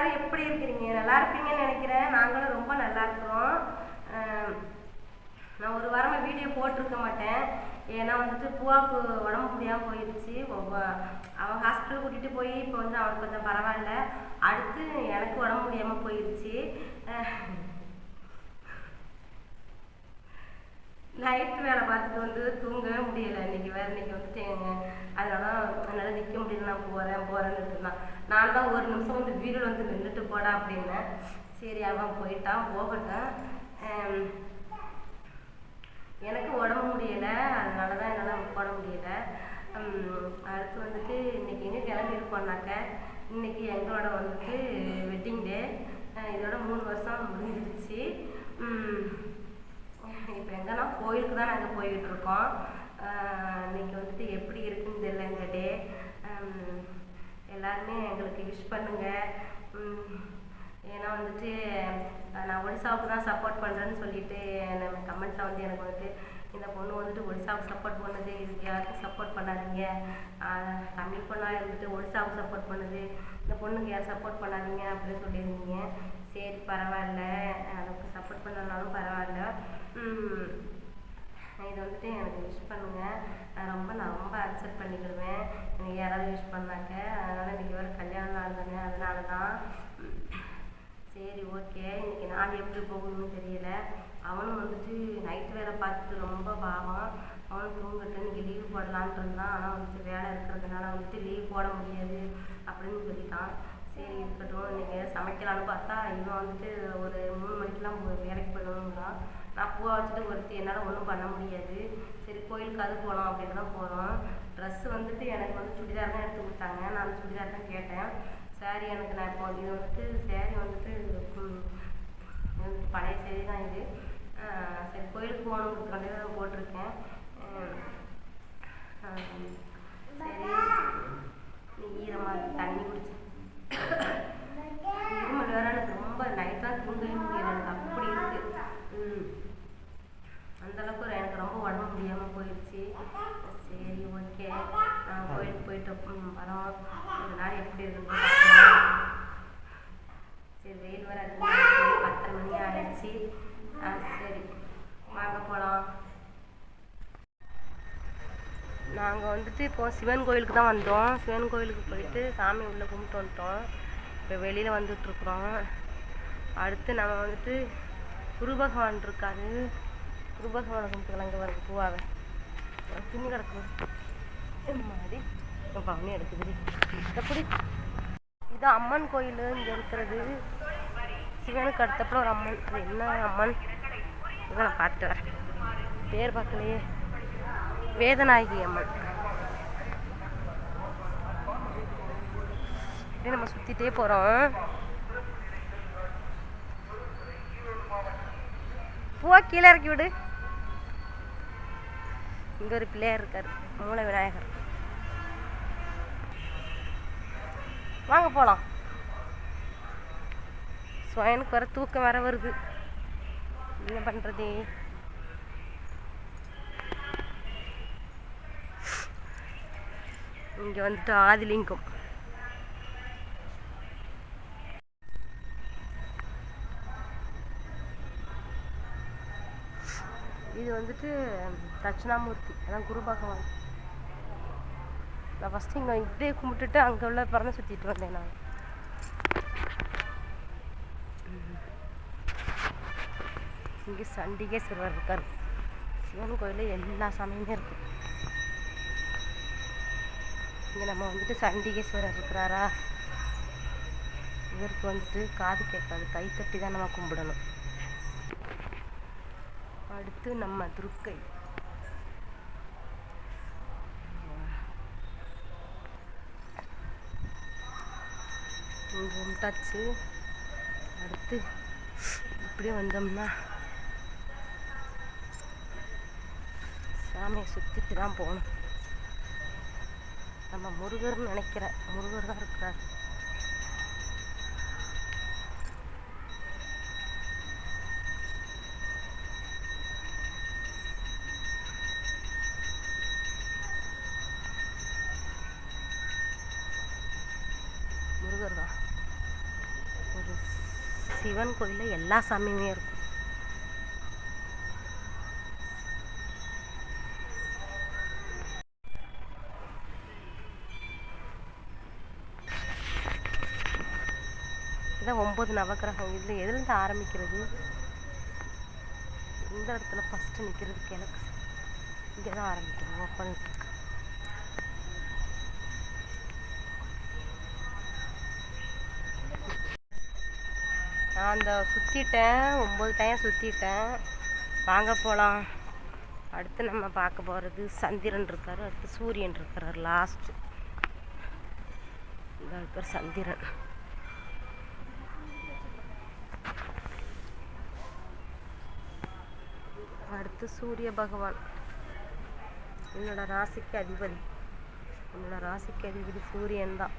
எல்லாரும் எப்படி இருக்கிறீங்க நல்லா இருப்பீங்கன்னு நினைக்கிறேன். நாங்களும் ரொம்ப நல்லா இருக்கிறோம். நான் ஒரு வாரமாக வீடியோ போட்டிருக்க மாட்டேன். ஏன்னா வந்துட்டு பூவாவுக்கு உடம்பு முடியாமல் போயிடுச்சு ஒவ்வொ- அவன் ஹாஸ்பிட்டல் கூட்டிகிட்டு போய் இப்போ வந்து அவனுக்கு கொஞ்சம் பரவாயில்ல. அடுத்து எனக்கு உடம்பு முடியாமல் போயிடுச்சு நைட் வேலை பார்த்துட்டு வந்து தூங்கவே முடியல. இன்னைக்கு வேறு இன்னைக்கு வந்துட்டு எங்கள் அதனால என்னால் நிற்க முடியல நான் போகிறேன் போகிறேன்னு இருந்தான். நான் தான் ஒரு நிமிஷம் வந்து வீடியோ வந்து நின்றுட்டு போடா அப்படின்னேன் சரி அவன் போயிட்டான் போகட்டும். எனக்கு உடம்பு முடியல அதனால தான் என்னால் போட முடியல. அடுத்து வந்துட்டு இன்னைக்கு எங்கே கிளம்பி இருக்கோம்னாக்க இன்னைக்கு எங்களோட வந்துட்டு வெட்டிங் டே இதோட மூணு வருஷம் முடிஞ்சிருச்சு. இப்போ எங்கன்னா கோயிலுக்கு தான் நாங்கள் போய்கிட்டு இருக்கோம் இன்னைக்கு வந்துட்டு எப்படி இருக்குன்னு தெரியலங்க டே. எல்லாருமே எங்களுக்கு விஷ் பண்ணுங்க. ஏன்னா வந்துட்டு நான் ஒடிசாவுக்கு தான் சப்போர்ட் பண்ணுறேன்னு சொல்லிட்டு நம்ம கமெண்ட்டில் வந்து எனக்கு வந்துட்டு இந்த பொண்ணு வந்துட்டு ஒடிசாவுக்கு சப்போர்ட் பண்ணுது இதுக்கு யாருக்கும் சப்போர்ட் பண்ணாதீங்க. தமிழ் பொண்ணாக இருந்துட்டு ஒடிசாவுக்கு சப்போர்ட் பண்ணுது இந்த பொண்ணுக்கு யாரும் சப்போர்ட் பண்ணாதீங்க அப்படின்னு சொல்லியிருந்தீங்க. சரி பரவாயில்ல. அதுக்கு சப்போர்ட் பண்ணனாலும் பரவாயில்ல. இது வந்துட்டு எனக்கு விஷ் பண்ணுங்க. நான் ரொம்ப நான் ரொம்ப அக்செப்ட் பண்ணிக்கிடுவேன். எனக்கு யாராவது விஷ் பண்ணாக்க. அதனால இன்னைக்கு வேறு கல்யாண நாள் தானே. அதனால தான் சரி ஓகே இன்னைக்கு நாள் எப்படி போகணும்னு தெரியல. அவனும் வந்துட்டு நைட் வேலை பார்த்துட்டு ரொம்ப பாவம். அவனும் தூங்கட்டு இன்னைக்கு லீவ் போடலான்ட்டு இருந்தான். ஆனால் வந்துட்டு வேலை இருக்கிறதுனால வந்துட்டு லீவ் போட முடியாது அப்படின்னு சொல்லிட்டான். சரி இருக்கட்டும். இன்னைக்கு சமைக்கலான்னு பார்த்தா இவன் வந்துட்டு ஒரு மூணு மணிக்கெலாம் வேலைக்கு போயிடணுங்கிறான் நான் பூவை வச்சுட்டு ஒருத்தி என்னால் ஒன்றும் பண்ண முடியாது. சரி கோயிலுக்காவது போகலாம் அப்படின்னு தான் போகிறோம் ட்ரெஸ்ஸு வந்துட்டு எனக்கு வந்து சுடிதார் தான் எடுத்து கொடுத்தாங்க. நான் சுடிதார் தான் கேட்டேன். சாரி எனக்கு நான் இப்போ இது வந்துட்டு சாரி வந்துட்டு பழைய சேரி தான் இது. சரி கோயிலுக்கு போகணுங்கிறதுக்காண்டி தான் போட்டிருக்கேன். சரி. ஈரமாக தண்ணி குடிச்சு. இருமல் வேற எனக்கு ரொம்ப நைட்டாக தூங்கவே முடியல. எனக்கு அப்படி இருக்கு. ம் அந்த அளவுக்கு எனக்கு ரொம்ப உடம்பு முடியாமல் போயிடுச்சு சரி ஓகே நான் கோயிலுக்கு போயிட்டு வரோம். இந்த நாள் எப்படி இருக்குன்னு சரி வெயில் வர அதிகமாக பத்தரை மணி ஆயிடுச்சு. ஆ சரி. வாங்க போகலாம் நாங்கள் வந்துட்டு இப்போ சிவன் கோயிலுக்கு தான் வந்தோம். சிவன் கோயிலுக்கு போயிட்டு சாமி உள்ளே கும்பிட்டு வந்துட்டோம். இப்போ வெளியில் வந்துட்டுருக்குறோம் அடுத்து நம்ம வந்துட்டு குரு பகவான் இருக்காரு. குரு பகவானை கும்பிட்டுக்கலாம் இங்கே வருது பூவாவை கிடக்கும் கிடக்குது மாதிரி பவனி எடுக்குது எப்படி இது அம்மன் கோயில் இங்கே இருக்கிறது சிவனுக்கு அடுத்தப்பட ஒரு அம்மன் என்ன அம்மன் இதை நான் பார்த்துட்டு வரேன் பேர் பார்க்கலையே வேதநாயகி அம்மன் அப்படியே நம்ம சுத்திட்டே போறோம் பூவா கீழே இறக்கி விடு இங்கே ஒரு பிள்ளையார் இருக்கார் மூல விநாயகர். வாங்க போகலாம் சுவயனுக்கு வர தூக்கம் வர வருது. என்ன பண்ணுறது இங்கே வந்துட்டு ஆதிலிங்கம். இது வந்துட்டு தட்சிணாமூர்த்தி அதான் குரு பகவான். நான் ஃபஸ்ட்டு இங்கே இப்படியே கும்பிட்டுட்டு அங்கே உள்ள பிறந்த சுற்றிட்டு வந்தேன் நான். இங்கே சண்டிகேஸ்வரர் இருக்கார். சிவன் கோயிலில் எல்லா சாமியுமே இருக்கு. இங்கே நம்ம வந்துட்டு சண்டிகேஸ்வரர் இருக்கிறாரா? இவருக்கு வந்துட்டு காது கேட்காது கை தட்டி தான் நம்ம கும்பிடணும். அடுத்து நம்ம துர்க்கை. இங்கே கும்பிட்டாச்சு அடுத்து இப்படியே வந்தோம்னா சாமியை சுற்றிட்டு தான் போகணும். நம்ம முருகர்னு நினைக்கிறேன் முருகர் தான் இருக்கிறார் முருகர் தான் ஒரு சிவன் கோயிலில் எல்லா சாமியுமே இருக்கும். இதான் ஒம்பது நவக்கிரகம். இதில் எதுலேருந்து ஆரம்பிக்கிறது? இந்த இடத்துல ஃபஸ்ட்டு நிற்கிறதுக்கு எனக்கு இங்கே தான் ஆரம்பிக்கணும். ஓப்பன் நான் அந்த சுற்றிட்டேன் ஒம்பது டைம் சுற்றிட்டேன் வாங்க போகலாம் அடுத்து நம்ம பார்க்க போகிறது சந்திரன் இருக்கார் அடுத்து சூரியன் இருக்கிறார் லாஸ்ட்டு இந்த இருக்கிற சந்திரன். அடுத்து சூரிய பகவான். என்னோட ராசிக்கு அதிபதி. என்னோட ராசிக்கு அதிபதி சூரியன் தான்.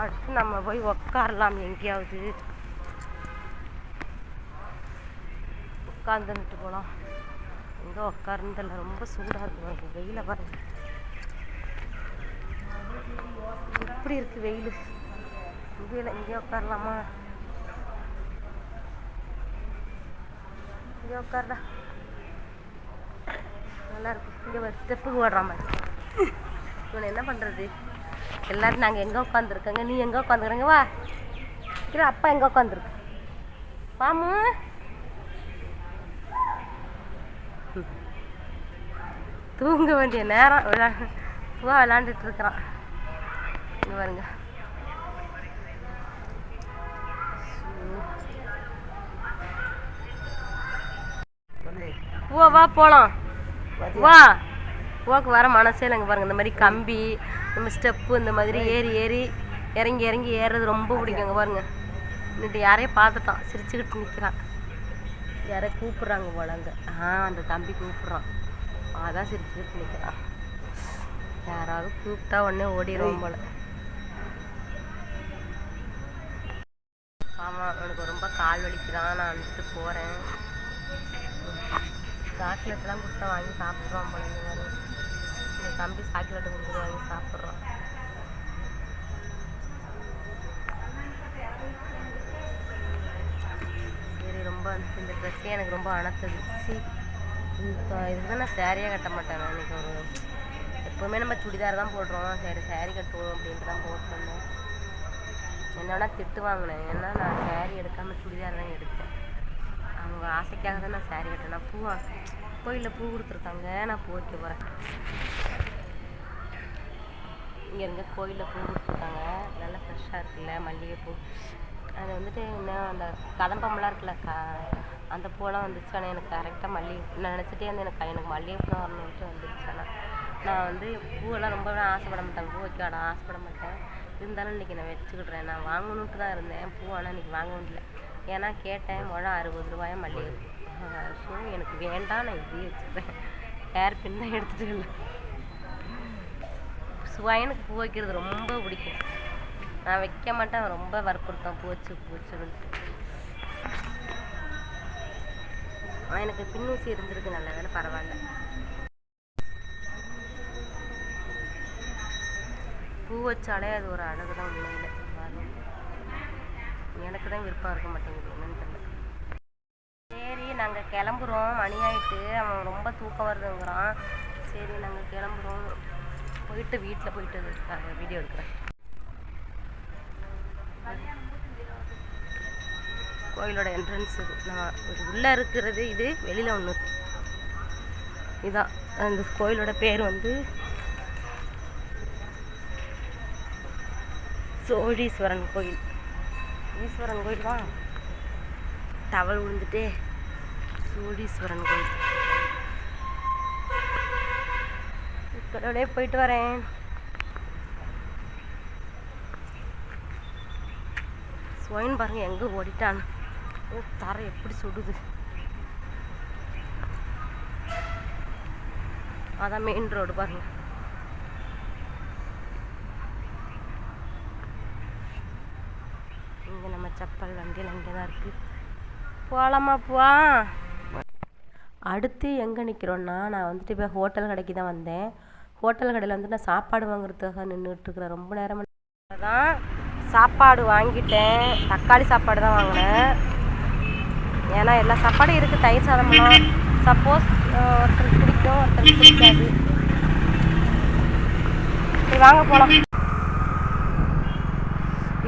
அடுத்து நம்ம போய் உக்காரலாம் எங்கேயாவது. உட்காந்துட்டு போகலாம் எங்கே உட்காருந்தில்ல ரொம்ப சூடாக இருக்கு வெயில பாருங்க. எப்படி இருக்கு வெயில்? இங்கே இங்கே உட்காரலாமா இங்கே உட்காரடா நல்லா இருக்கு. இங்கே ஸ்டெப்புக்கு ஓடுற மாதிரி. இவனை என்ன பண்ணுறது எல்லாரும் நாங்கள் எங்கே உட்காந்துருக்கோங்க நீ எங்கே உட்காந்துக்கிறங்க வா. இல்லை அப்பா எங்கே உட்காந்துருக்கு வாமு தூங்க வேண்டிய நேரம் விளா பூவா விளாண்டுட்டு இருக்கிறான். இங்கே பாருங்க. ஓ வா போலாம். வா. போக்கு வர மனசே இல்லைங்க பாருங்க. இந்த மாதிரி கம்பி நம்ம ஸ்டெப்பு இந்த மாதிரி ஏறி ஏறி இறங்கி இறங்கி ஏறுறது ரொம்ப பிடிக்குங்க பாருங்க. இன்னைக்கு யாரையும் பார்த்துட்டான். சிரிச்சுக்கிட்டு நிற்கிறான் யாரையும் கூப்பிட்றாங்க போலங்க ஆ அந்த தம்பி கூப்பிட்றான். அதான் சிரிச்சுக்கிட்டு நிற்கிறான் யாராவது கூப்பிட்டா உடனே ஓடிடுவோம் போல. ஆமாம் எனக்கு ரொம்ப கால் வலிக்குதான். நான் வந்துட்டு போகிறேன் சாக்லேட்லாம் கொடுத்தா வாங்கி சாப்பிட்றோம் போல இந்த தம்பி சாக்லேட்டு கொடுத்துட்டு வாங்கி சாப்பிட்றோம் சரி ரொம்ப இந்த ட்ரெஸ்ஸே எனக்கு ரொம்ப அணத்தது. சி இந்த இதுக்கு நான் சேரீயே கட்ட மாட்டேன் நான். ஒரு எப்போவுமே நம்ம சுடிதார் தான் போடுறோம். சரி சேரீ கட்டுவோம் அப்படின்ட்டு தான் போட்டிருந்தேன். என்னன்னா திட்டு வாங்கினேன். ஏன்னா நான் சேரீ எடுக்காமல் சுடிதார் தான் எடுத்தேன். அவங்க ஆசைக்காக தான் நான் சேரீ கட்டேன் நான் பூ கோயிலில் பூ கொடுத்துருக்காங்க. நான் பூ வைக்க போகிறேன் இங்கே இருங்க கோயிலில் பூ கொடுத்துருக்காங்க நல்லா ஃப்ரெஷ்ஷாக இருக்குல்ல மல்லிகைப்பூ. அது வந்துட்டு இன்னும் அந்த கதம்பம்லாம் இருக்குல்ல க அந்த பூவெல்லாம் வந்துச்சு. ஆனால் எனக்கு கரெக்டாக மல்லிகை நான் நினச்சிட்டே வந்து எனக்கு எனக்கு மல்லிகைப்பூ வரணுன்ட்டு வந்துருச்சு ஆனால் நான் வந்து பூவெல்லாம் ரொம்பவே ஆசைப்பட மாட்டேன். பூ வைக்க ஆசைப்பட மாட்டேன். இருந்தாலும் இன்றைக்கி நான் வச்சுக்கிட்றேன். நான் வாங்கணுன்ட்டு தான் இருந்தேன். பூ ஆனால் இன்றைக்கி வாங்க முடியல. ஏன்னா கேட்டேன் முழம் அறுபது ரூபாயா மல்லிகை ஸோ எனக்கு வேண்டாம் நான் இதையே வச்சுக்கிறேன். ஹேர் பின் தான் எடுத்துகிட்டு இல்லை சுவாயனுக்கு பூ வைக்கிறது ரொம்ப பிடிக்கும். நான் வைக்க மாட்டேன் அவன் ரொம்ப வற்புறுத்தான் பூ வச்சு பூ வச்சுருன்ட்டு எனக்கு பின்னூசி இருந்திருக்கு நல்ல வேலை பரவாயில்ல. பூ வச்சாலே அது ஒரு அழகு தான் உண்மையில் எனக்கு தான் விருப்பம் இருக்க மாட்டேங்குது என்னன்னு தெரியல. சரி நாங்கள் கிளம்புறோம். மணி ஆகிட்டு அவன் ரொம்ப தூக்கம் வருதுங்கிறான். சரி நாங்கள் கிளம்புறோம். போயிட்டு வீட்டில் போயிட்டு வீடியோ எடுக்கிறேன். கோயிலோட என்ட்ரன்ஸ் இது. நான் உள்ளே இருக்கிறது இது வெளியில் ஒன்று இதான் அந்த கோயிலோட பேர் வந்து சோழீஸ்வரன் கோயில். ஈஸ்வரன் கோயில் தான் தவள் விழுந்துட்டே சோழீஸ்வரன் கோயில். கடவுளே போயிட்டு வரேன். ஸ்வைன் பாருங்க எங்கே ஓடிட்டான். ஓ தரை எப்படி சுடுது. அதான் மெயின் ரோடு பாருங்க. இங்கே நம்ம செப்பல் வண்டியில் அங்கே தான் இருக்குது போகலாமா அடுத்து எங்கே நிற்கிறோன்னா நான் வந்துட்டு இப்போ ஹோட்டல் கடைக்கு தான் வந்தேன். ஹோட்டல் கடையில் வந்து நான் சாப்பாடு வாங்குறதுக்காக நின்றுட்டுருக்குறேன் ரொம்ப நேரமாக தான் சாப்பாடு வாங்கிட்டேன். தக்காளி சாப்பாடு தான் வாங்கினேன். ஏன்னா எல்லா சாப்பாடும் இருக்குது தயிர் சாதம்லாம் சப்போஸ் ஒருத்தருக்கு பிடிக்கும் ஒருத்தருக்கு பிடிக்காது. சரி வாங்க போகலாம்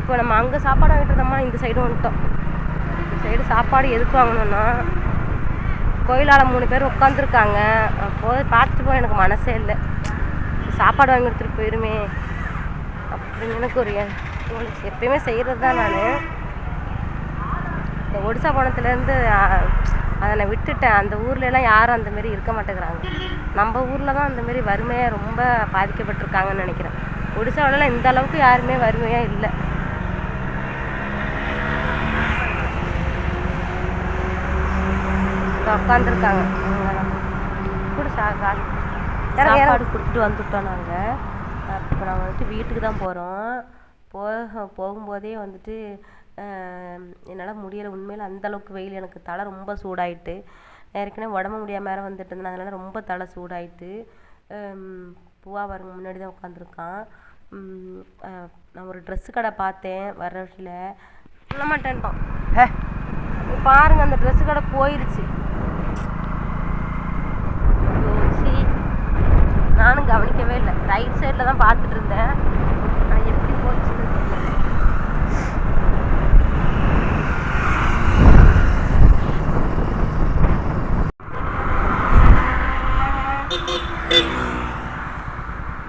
இப்போ நம்ம அங்கே சாப்பாடு வாங்கிட்டு இருந்தோம்னா இந்த சைடு வந்துட்டோம். இந்த சைடு சாப்பாடு எதுக்கு வாங்கணும்னா கோயிலால் மூணு பேர் உட்காந்துருக்காங்க போய் பார்த்துட்டு போக எனக்கு மனசே இல்லை. சாப்பாடு வாங்கி கொடுத்துட்டு போயிருமே. அப்படின்னு எனக்கு ஒரு தோணுச்சு. எப்பயுமே செய்கிறது தான் நான். இந்த ஒடிசா போனத்துலேருந்து அதை நான் விட்டுட்டேன். அந்த ஊர்லலாம் யாரும் அந்த மாரி இருக்க மாட்டேங்கிறாங்க. நம்ம ஊரில் தான் அந்த மாரி வறுமையாக ரொம்ப பாதிக்கப்பட்டிருக்காங்கன்னு நினைக்கிறேன். ஒடிசாவிலலாம் இந்த அளவுக்கு யாருமே வறுமையாக இல்லை. உட்காந்துருக்காங்க கூட சாப்பாடு கொடுத்துட்டு வந்துட்டோம் நாங்கள் இப்போ நாங்கள் வந்துட்டு வீட்டுக்கு தான் போகிறோம் போக போகும்போதே வந்துட்டு என்னால் முடியலை. உண்மையில் அந்த அளவுக்கு வெயில். எனக்கு தலை ரொம்ப சூடாயிட்டு. ஏற்கனவே உடம்பு முடியாமல் வேறு வந்துட்டு இருந்தேன். அதனால ரொம்ப தலை சூடாயிட்டு பூவா பாருங்க முன்னாடி தான் உட்காந்துருக்கான். நான் ஒரு ட்ரெஸ்ஸு கடை பார்த்தேன் வர வழியில். சொல்ல மாட்டேன்ட்டான் பாருங்க அந்த ட்ரெஸ்ஸு கடை போயிருச்சு சி நானும் கவனிக்கவே இல்லை ரைட் சைடில் தான் பார்த்துட்டு இருந்தேன். ஆனால் எப்படி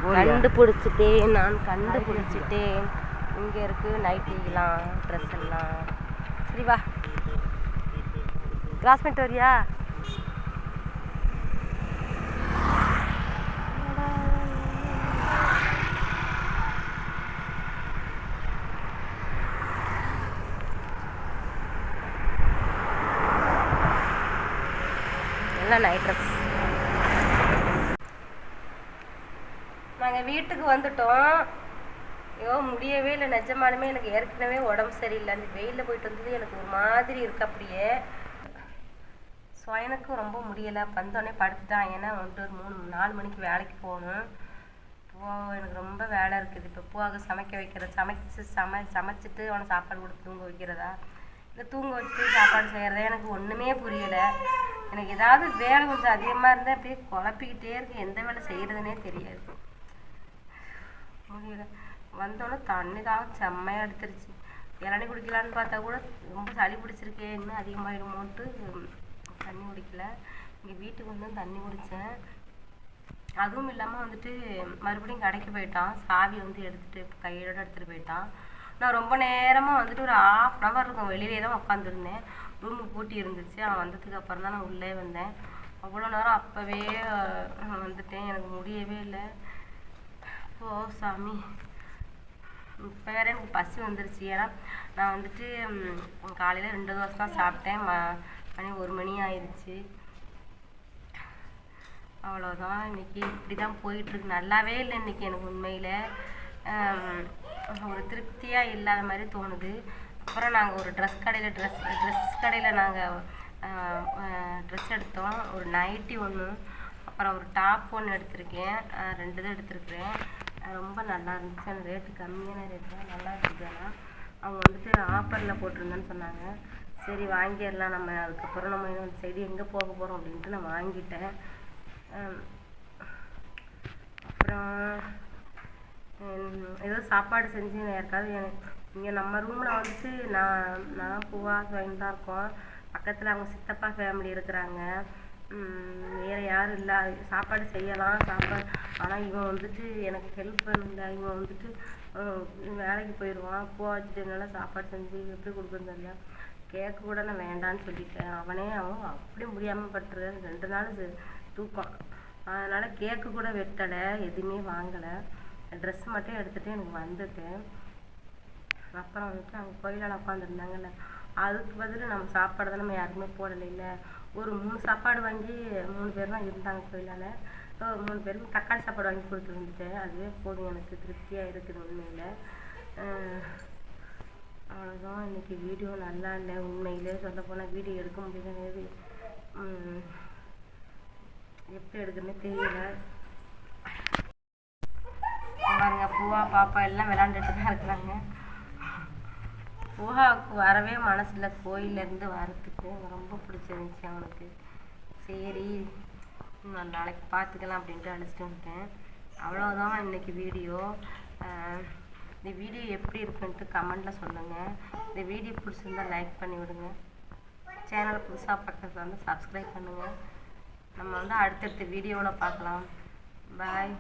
தெரியல. கண்டுபிடிச்சிட்டேன் நான் கண்டுபிடிச்சிட்டேன். இங்கே இருக்கு நைட்டிலாம் ட்ரெஸ் எல்லாம் சரி வா. கிராஸ் பண்ணிட்டு வரியா? எல்லாம் நைட் ட்ரெஸ் நாங்கள் வீட்டுக்கு வந்துட்டோம். ஐயோ முடியவே இல்லை. நிஜமாலுமே எனக்கு ஏற்கனவே உடம்பு சரியில்லை. அந்த வெயிலில் போயிட்டு வந்தது எனக்கு ஒரு மாதிரி இருக்கு அப்படியே. ஸோ எனக்கும் ரொம்ப முடியலை. வந்தோடனே படுத்துட்டான். ஏன்னா வந்துட்டு ஒரு மூணு நாலு மணிக்கு வேலைக்கு போகணும். போ எனக்கு ரொம்ப வேலை இருக்குது. இப்போ பூவாக சமைக்க வைக்கிறது சமைச்சு சமை சமைச்சிட்டு அவனை சாப்பாடு கொடுத்து தூங்க வைக்கிறதா? இல்லை தூங்க வச்சுட்டு சாப்பாடு செய்கிறதா எனக்கு ஒன்றுமே புரியலை. எனக்கு ஏதாவது வேலை கொஞ்சம் அதிகமாக இருந்தால் அப்படியே குழப்பிக்கிட்டே இருக்கு. எந்த வேலை செய்கிறதுனே தெரியாது. முடியல. வந்தோடனே தண்ணி தான் செம்மையாக எடுத்துருச்சு இளநி குடிக்கலான்னு பார்த்தா கூட ரொம்ப சளி பிடிச்சிருக்கே இன்னும் அதிகமாகிடுமோன்ட்டு தண்ணி குடிக்கல. இங்கே வீட்டுக்கு வந்து தண்ணி குடித்தேன் அதுவும் இல்லாமல் வந்துட்டு மறுபடியும் கடைக்கு போயிட்டான். சாவி வந்து எடுத்துகிட்டு கையோட எடுத்துகிட்டு போயிட்டான். நான் ரொம்ப நேரமாக வந்துட்டு ஒரு ஆஃப் அன் ஹவர் இருக்கும். வெளியிலே தான் உட்காந்துருந்தேன் ரூமு பூட்டி இருந்துச்சு. அவன் வந்ததுக்கு அப்புறம் தான் நான் உள்ளே வந்தேன். அவ்வளோ நேரம் அப்போவே வந்துட்டேன். எனக்கு முடியவே இல்லை. ஓ சாமி. இப்போ வேற எனக்கு பசி வந்துருச்சு. ஏன்னா நான் வந்துட்டு காலையில் ரெண்டு தோசை தான் சாப்பிட்டேன். ம மணி ஒரு மணி ஆயிடுச்சு அவ்வளோதான் இன்னைக்கு இப்படி தான் போயிட்டுருக்கு. நல்லாவே இல்லை இன்னைக்கு எனக்கு உண்மையில். ஒரு திருப்தியாக இல்லாத மாதிரி தோணுது. அப்புறம் நாங்கள் ஒரு ட்ரெஸ் கடையில் ட்ரெஸ் ட்ரெஸ் கடையில் நாங்கள் ட்ரெஸ் எடுத்தோம். ஒரு நைட்டி ஒன்று அப்புறம் ஒரு டாப் ஒன்று எடுத்திருக்கேன். ரெண்டு தான் எடுத்திருக்கிறேன். ரொம்ப நல்லா இருந்துச்சு. அந்த ரேட்டு கம்மியான ரேட்டு தான். நல்லா இருந்துச்சு ஆனால் அவங்க வந்துட்டு ஆஃபரில் போட்டிருந்தேன்னு சொன்னாங்க. சரி வாங்கிடலாம். நம்ம அதுக்கப்புறம் நம்ம இன்னும் சைடு எங்கே போக போகிறோம் அப்படின்ட்டு நான் வாங்கிட்டேன். அப்புறம் ஏதோ சாப்பாடு செஞ்சு யாருக்காவது இங்கே நம்ம ரூமில் வந்துட்டு நான் நான் பூவா சுவைன் தான் இருக்கோம். பக்கத்தில் அவங்க சித்தப்பா ஃபேமிலி இருக்கிறாங்க. வேறு யாரும் இல்லை. சாப்பாடு செய்யலாம் சாப்பாடு. ஆனால் இவன் வந்துட்டு எனக்கு ஹெல்ப் பண்ணல. இவன் வந்துட்டு வேலைக்கு போயிடுவான் பூவா வச்சுட்டு என்னால் சாப்பாடு செஞ்சு எப்படி கொடுக்குறது தெரியல. கேக்கு கூட நான் வேண்டான்னு சொல்லிட்டேன். அவனே அவன் அப்படி முடியாமல் பட்டுரு ரெண்டு நாள் தூக்கம். அதனால் கேக்கு கூட வெட்டலை. எதுவுமே வாங்கலை. ட்ரெஸ் மட்டும் எடுத்துகிட்டு எனக்கு வந்துட்டேன். அப்புறம் வந்துட்டு அவங்க கோயிலால் உட்காந்துருந்தாங்கல்ல அதுக்கு பதில் நம்ம சாப்பாடு தான் நம்ம யாருக்குமே போடலைல்ல ஒரு மூணு சாப்பாடு வாங்கி மூணு பேர் தான் இருந்தாங்க கோயிலால் ஸோ மூணு பேருக்கும் தக்காளி சாப்பாடு வாங்கி கொடுத்து வந்துட்டேன் அதுவே போதும் எனக்கு. திருப்தியாக இருக்குது உண்மையில். அவ்வளோதான் இன்னைக்கு வீடியோ நல்லா இல்லை. உண்மையிலே சொல்ல போனால் வீடியோ எடுக்க முடியல. எப்படி எடுக்குதுன்னு தெரியல. பூவா பாப்பா எல்லாம் விளாண்டுட்டு தான் இருக்கிறாங்க பூஹாவுக்கு வரவே மனசில் கோயிலேருந்து வரத்துக்கு ரொம்ப பிடிச்சிருந்துச்சி அவனுக்கு. சரி நான் நாளைக்கு பார்த்துக்கலாம் அப்படின்ட்டு அழைச்சிட்டு வந்துட்டேன். அவ்வளோதான் இன்னைக்கு வீடியோ. இந்த வீடியோ எப்படி இருக்குன்ட்டு கமெண்டில் சொல்லுங்கள் இந்த வீடியோ பிடிச்சிருந்தால் லைக் பண்ணி விடுங்க. சேனலை புதுசாக பக்கத்தில் வந்து சப்ஸ்கிரைப் பண்ணுங்கள் நம்ம வந்து அடுத்தடுத்த வீடியோவில் பார்க்கலாம். பாய்